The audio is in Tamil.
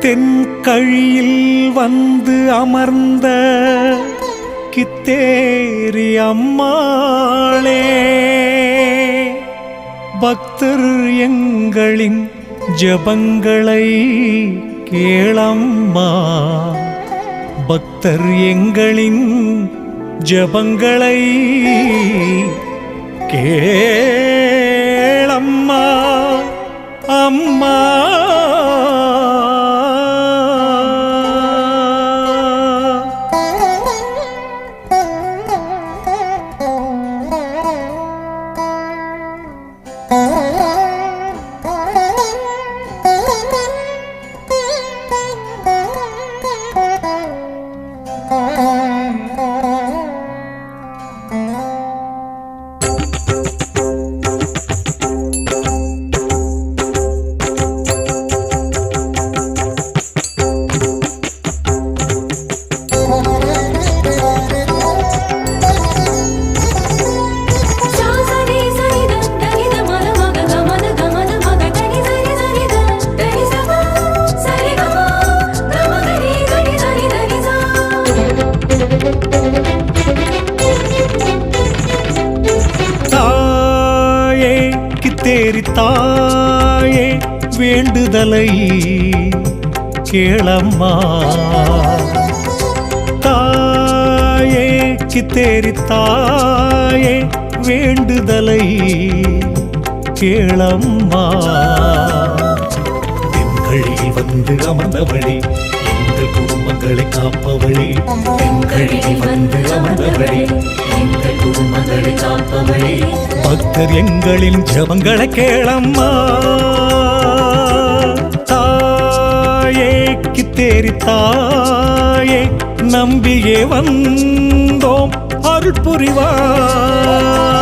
தென்கழியில் வந்து அமர்ந்த கித்தேரி அம்மாளே பக்தர் எங்களின் ஜபங்களை கேளம்மா. பக்தர் எங்களின் ஜபங்களை கே Oh. தேரித்தாயே வேண்டுதலை கேளம்மா. தாயே கித்தேரி வேண்டுதலை கேளம்மா. தென்கழியில் வந்து அமர்ந்தவழி எங்கள் குடும்பங்களை காப்பவழி தென்கழியில் வந்து அமர்ந்தவழி எங்கள் குடும்பங்களை காப்பவழி பக்தர் எங்களின் ஜபங்களை கேளம்மா. தாயே கித்தேரி தாயே நம்பியே வந்தோம். அருள் புரிவார்.